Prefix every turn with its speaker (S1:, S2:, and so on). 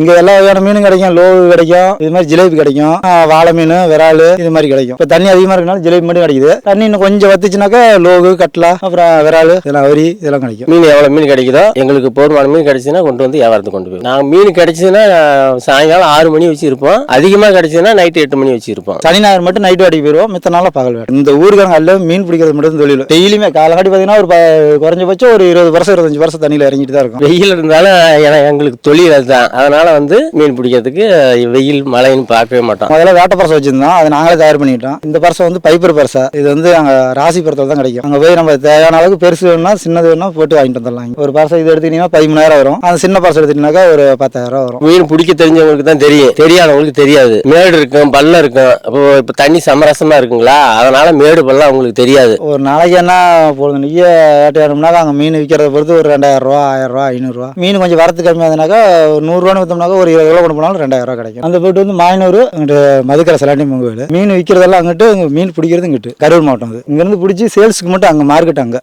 S1: இங்க எல்லா வகையான மீனும் கிடைக்கும். லோவு கிடைக்கும். இது மாதிரி ஜிலேபி கிடைக்கும். வாழை மீன் விரால் இது மாதிரி கிடைக்கும். இப்போ தண்ணி அதிகமா இருக்கனால ஜிலேபி மட்டும் கிடைக்குது. தண்ணி இன்னும் கொஞ்சம் வத்துச்சுனாக்கா லோகு கட்லா அப்புறம் விரால் இதெல்லாம் வரி இதெல்லாம் கிடைக்கும்.
S2: மீன் எவ்வளவு மீன் கிடைக்குதோ எங்களுக்கு போதுமான மீன் கிடைச்சுன்னா கொண்டு வந்து வியாபாரத்துக்கு கொண்டு போய் நாங்கள் மீன் கிடைச்சதுன்னா சாயங்காலம் ஆறு மணி வச்சு இருப்போம் அதிகமாக கிடைச்சதுன்னா நைட்டு எட்டு மணி வச்சு இருப்போம்
S1: சனி ஞாயிறு மட்டும் நைட்டு வாடிக்கு போயிடுவோம் மித்த நாள பகல் வேலை இந்த ஊருக்காரங்க எல்லாம் மீன் பிடிக்கிறது மட்டும் தொழில். டெய்லியுமே காலங்காட்டி பார்த்தீங்கன்னா ஒரு குறைஞ்சபட்சம் ஒரு இருபது வருஷம் இருபத்தஞ்சு வருஷம் தண்ணியில் இறங்கிட்டு தான் இருக்கும்.
S2: வெயில் இருந்தாலும் எங்களுக்கு தொழில் அதுதான். அதனால வந்து மீன் பிடிக்கிறதுக்கு வெயில் மழைன்னு பார்க்கவே மாட்டோம்.
S1: முதல்ல வேட்டை பரசை வச்சிருந்தோம். அதை நாங்களே தயார் பண்ணிட்டோம் இந்த பரசை வந்து பைப்பர் பரசை. இது வந்து அங்கே ராசிபுரத்தில் தான் கிடைக்கும். அங்கே போய் நம்ம தேவையான அளவுக்கு பெருசு வேணும்னா சின்னது வேணும்னா போட்டு வாங்கிட்டு வந்துடலாம். ஒரு பரசை இது எடுத்துக்கிட்டீங்கன்னா பதிமூணாயிரம் வரும். அந்த சின்ன பரசை எடுத்துட்டீங்கன்னாக்கா ஒரு பத்தாயிரம் வரும்.
S2: மீன் பிடிக்க தெரிஞ்சவங்களுக்கு தான் தெரியும். தெரியாதவங்களுக்கு தெரியாது. மேடு இருக்கும் பள்ளம் இருக்கும். அப்போ இப்போ தண்ணி சமரசமா இருக்குங்களா? அதனால மேடு பள்ளம் அவங்களுக்கு தெரியாது.
S1: ஒரு நாளைக்கு என்ன பொழுது நெய்ய வேட்டையாடணும்னாக்கா அங்கே மீன் விற்கிறத பொறுத்து ஒரு ரெண்டாயிரம் ரூபா ஆயிரம் ரூபா ஐநூறுரூவா மீன் கொஞ்சம் வரத்து கம்மியாதுனாக்கா நூறுரூவான்னு பார்த்தோம்னாக்க ஒரு இருபது கிலோ கொண்டு போனாலும் ரெண்டாயிரம் ரூபா கிடைக்கும். அந்த போட்டு வந்து மாயனூர் இங்கிட்டு மதுக்கரை சலாண்டி மங்குவேல். மீன் விற்கிறதெல்லாம் அங்கிட்டு மீன் பிடிக்கிறது இங்கிட்டு. கரூர் மாவட்டம் அது. இங்கேருந்து பிடிச்சி சேல்ஸுக்கு மட்டும் அங்கே மார்க்கெட் அங்கே.